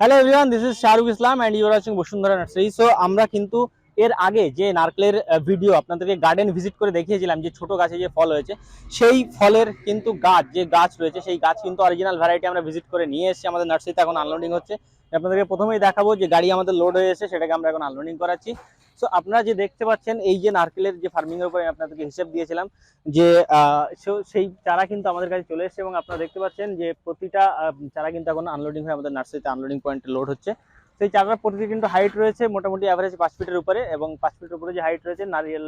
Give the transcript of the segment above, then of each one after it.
Hello everyone this is Shahrukh Islam and you're watching Bashundhara nursery so আমরা কিন্তু এর আগে যে নারকেলের ভিডিও আপনাদেরকে গার্ডেন ভিজিট করে দেখিয়েছিলাম, যে ছোট গাছে যে ফল হয়েছে, সেই ফলের কিন্তু গাছ, যে গাছ রয়েছে, সেই গাছ কিন্তু অরিজিনাল ভ্যারাইটি আমরা ভিজিট করে নিয়ে এসেছি আমাদের নার্সারিতে এখন আনলোডিং হচ্ছে। আপনাদেরকে প্রথমেই দেখাবো যে গাড়ি আমাদের লোড হয়ে এসেছে, সেটাকে আমরা এখন আনলোডিং করাচ্ছি। সো আপনারা যে দেখতে পাচ্ছেন, এই যে নারকেলের যে ফার্মিং এর উপরে আপনাদেরকে হিসেব দিয়েছিলাম, যে সেই চারা কিন্তু আমাদের কাছে চলে এসেছে এবং আপনারা দেখতে পাচ্ছেন যে প্রতিটা চারা কিন্তু এখন আনলোডিং হয়ে আমাদের নার্সারিতে আনলোডিং পয়েন্টে লোড হচ্ছে। সেই চারার প্রতিটি কিন্তু হাইট রয়েছে, মোটামুটি অ্যাভারেজ পাঁচ ফিটের উপরে এবং পাঁচ ফিটের উপরে যে হাইট রয়েছে নারিয়েল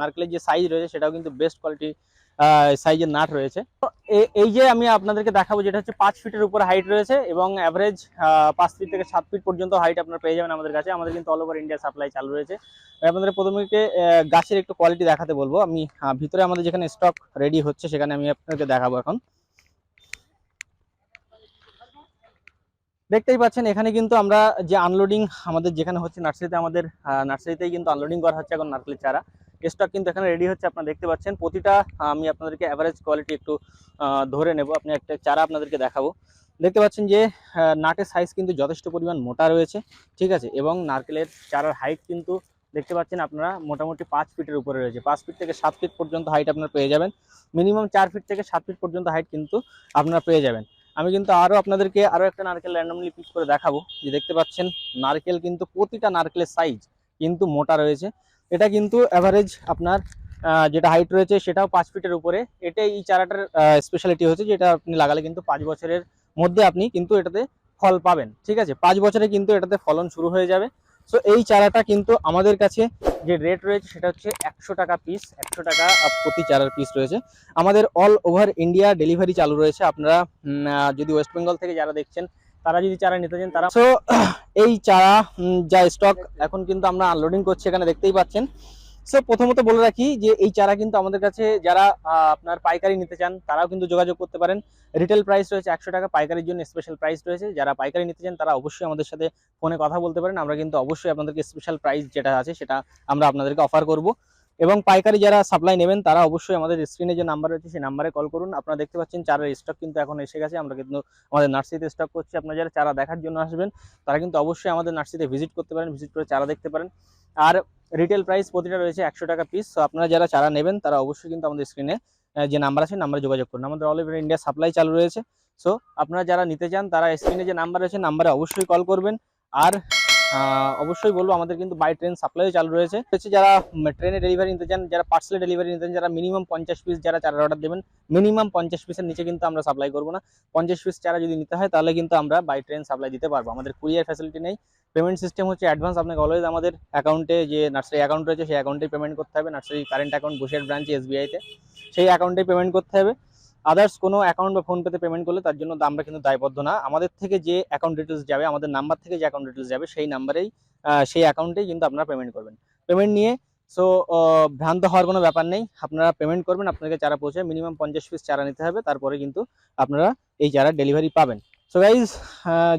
নারকেলের যে সাইজ রয়েছে, সেটাও কিন্তু বেস্ট কোয়ালিটি সাইজের নাট রয়েছে। এই যে আমি আপনাদেরকে দেখাবো যেটা হচ্ছে পাঁচ ফিটের উপরে হাইট রয়েছে এবং অ্যাভারেজ পাঁচ ফিট থেকে সাত ফিট পর্যন্ত হাইট আপনারা পেয়ে যাবেন আমাদের কাছে। আমাদের কিন্তু অল ওভার ইন্ডিয়া সাপ্লাই চালু রয়েছে। আপনাদের প্রথমে গাছের একটু কোয়ালিটি দেখাতে বলব। আমি ভিতরে আমাদের যেখানে স্টক রেডি হচ্ছে, সেখানে আমি আপনাদেরকে দেখাবো এখন। দেখতেই পাচ্ছেন, এখানে কিন্তু আমরা যে আনলোডিং আমাদের যেখানে হচ্ছে নার্সারিতে আমাদের নার্সারিতেই কিন্তু আনলোডিং করা হচ্ছে এখন নারকেলের চারা। স্টক কিন্তু এখানে রেডি হচ্ছে, আপনারা দেখতে পাচ্ছেন। প্রতিটা, আমি আপনাদেরকে অ্যাভারেজ কোয়ালিটি একটু ধরে নেব, আপনি একটা চারা আপনাদেরকে দেখাবো। দেখতে পাচ্ছেন যে নাটের সাইজ কিন্তু যথেষ্ট পরিমাণ মোটা রয়েছে, ঠিক আছে? এবং নারকেলের চারার হাইট কিন্তু দেখতে পাচ্ছেন আপনারা মোটামুটি পাঁচ ফিটের উপরে রয়েছে। পাঁচ ফিট থেকে সাত ফিট পর্যন্ত হাইট আপনারা পেয়ে যাবেন। মিনিমাম চার ফিট থেকে সাত ফিট পর্যন্ত হাইট কিন্তু আপনারা পেয়ে যাবেন। আমি কিন্তু আরও আপনাদেরকে আরও একটা নারকেল র্যান্ডামলি পিক করে দেখাবো। যে দেখতে পাচ্ছেন, নারকেল কিন্তু প্রতিটা নারকেলের সাইজ কিন্তু মোটা রয়েছে। এটা কিন্তু অ্যাভারেজ আপনার যেটা হাইট রয়েছে সেটাও পাঁচ ফিটের উপরে। এটাই এই চারাটার স্পেশালিটি হচ্ছে যে যেটা আপনি লাগালে কিন্তু পাঁচ বছরের মধ্যে আপনি কিন্তু এটাতে ফল পাবেন। ঠিক আছে? পাঁচ বছরে কিন্তু এটাতে ফলন শুরু হয়ে যাবে। সো এই চারাটা কিন্তু আমাদের কাছে যে রেট রয়েছে সেটা হচ্ছে একশো টাকা পিস একশো টাকা প্রতি চারার পিস রয়েছে। আমাদের অল ওভার ইন্ডিয়া ডেলিভারি চালু রয়েছে। আপনারা যদি ওয়েস্ট বেঙ্গল থেকে যারা দেখছেন, তারা যদি চারা নিতে চান, তারা সো এই চারা যা স্টক এখন কিন্তু আমরা আনলোডিং করছি, এখানে দেখতেই পাচ্ছেন। সো প্রথমত বলে রাখি যে এই চারা কিন্তু আমাদের কাছে যারা আপনার পাইকারি নিতে চান, তারাও কিন্তু যোগাযোগ করতে পারেন। রিটেল প্রাইস রয়েছে একশো টাকা, পাইকারির জন্য স্পেশাল প্রাইস রয়েছে। যারা পাইকারি নিতে চান, তারা অবশ্যই আমাদের সাথে ফোনে কথা বলতে পারেন। আমরা কিন্তু অবশ্যই আপনাদেরকে স্পেশাল প্রাইস যেটা আছে, সেটা আমরা আপনাদেরকে অফার করব। এবং পাইকারি যারা সাপ্লাই নেবেন, তারা অবশ্যই আমাদের স্ক্রিনে যে নাম্বার রয়েছে, সেই নাম্বারে কল করুন। আপনারা দেখতে পাচ্ছেন, চারার স্টক কিন্তু এখন এসে গেছে। আমরা কিন্তু আমাদের নার্সারিতে স্টক করছি। আপনারা যারা চারা দেখার জন্য আসবেন, তারা কিন্তু অবশ্যই আমাদের নার্সারিতে ভিজিট করতে পারেন ভিজিট করে চারা দেখতে পারেন। আর রিটেল প্রাইস প্রতিটা রয়েছে একশো টাকা পিস তো আপনারা যারা চারা নেবেন, তারা অবশ্যই কিন্তু আমাদের স্ক্রিনে যে নাম্বার আছে নাম্বারে যোগাযোগ করুন। আমাদের অল ওভার ইন্ডিয়া সাপ্লাই চালু রয়েছে। সো আপনারা যারা নিতে চান, তারা স্ক্রিনে যে নাম্বার আছে নাম্বারে অবশ্যই কল করবেন। আর অবশ্যই বলব আমাদের কিন্তু বাই ট্রেন সাপ্লাই চালু রয়েছে। হচ্ছে যারা ট্রেনে ডেলিভারি নিতে চান, যারা পার্সেলে ডেলিভারি নিতে চান, যারা মিনিমাম পঞ্চাশ পিস যারা চারা অর্ডার দেবেন মিনিমাম পঞ্চাশ পিসের নিচে কিন্তু আমরা সাপ্লাই করব না। পঞ্চাশ পিস চারা যদি নিতে হয়, তাহলে কিন্তু আমরা বাই ট্রেন সাপ্লাই দিতে পারব। আমাদের কুরিয়ার ফ্যাসিলিটি নেই। পেমেন্ট সিস্টেম হচ্ছে অ্যাডভান্স আপনাকে অলওয়েজ আমাদের অ্যাকাউন্টে যে নার্সারি অ্যাকাউন্ট রয়েছে, সেই অ্যাকাউন্টেই পেমেন্ট করতে হবে। নার্সারি কারেন্ট অ্যাকাউন্ট বসিয়ার ব্রাঞ্চে এসবিআইতে সেই অ্যাকাউন্টেই পেমেন্ট করতে হবে। আদার্স কোনো অ্যাকাউন্ট বা ফোনপেতে পেমেন্ট করলে তার জন্য আমরা কিন্তু দায়বদ্ধ না। আমাদের থেকে যে অ্যাকাউন্ট ডিটেলস যাবে, আমাদের নাম্বার থেকে যে অ্যাকাউন্ট ডিটেলস যাবে, সেই নাম্বারেই সেই অ্যাকাউন্টেই কিন্তু আপনারা পেমেন্ট করবেন। পেমেন্ট নিয়ে সো ভ্রান্ত হওয়ার কোনো ব্যাপার নেই। আপনারা পেমেন্ট করবেন আপনাকে চারা পৌঁছে মিনিমাম পঞ্চাশ পিস চারা নিতে হবে, তারপরে কিন্তু আপনারা এই চারা ডেলিভারি পাবেন। সো গাইজ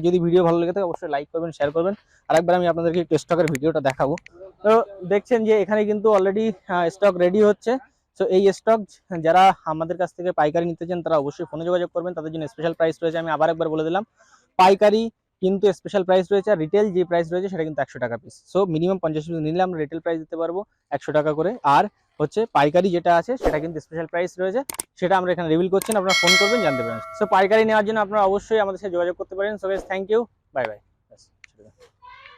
যদি ভিডিও ভালো লেগে থাকে, অবশ্যই লাইক করবেন শেয়ার করবেন। আরেকবার আমি আপনাদেরকে একটু স্টকের ভিডিওটা দেখাবো। তো, দেখছেন যে এখানে কিন্তু অলরেডি স্টক রেডি হচ্ছে। সো এই স্টক যারা আমাদের কাছ থেকে পাইকারি নিতে চান, তারা অবশ্যই ফোনে যোগাযোগ করবেন। তাদের জন্য স্পেশাল প্রাইস রয়েছে, আমি আবার একবার বলে দিলাম। পাইকারি কিন্তু স্পেশাল প্রাইস রয়েছে, আর রিটেল যে প্রাইস রয়েছে, সেটা কিন্তু একশো টাকা পিস সো মিনিমাম পঞ্চাশ পিস নিলে আমরা রিটেল প্রাইস দিতে পারব একশো টাকা করে। আর হচ্ছে পাইকারি যেটা আছে, সেটা কিন্তু স্পেশাল প্রাইস রয়েছে, সেটা আমরা এখানে রিভিল করছেন আপনারা ফোন করবেন, জানতে পারেন সো পাইকারি নেওয়ার জন্য আপনারা অবশ্যই আমাদের সাথে যোগাযোগ করতে পারেন। So thank you bye bye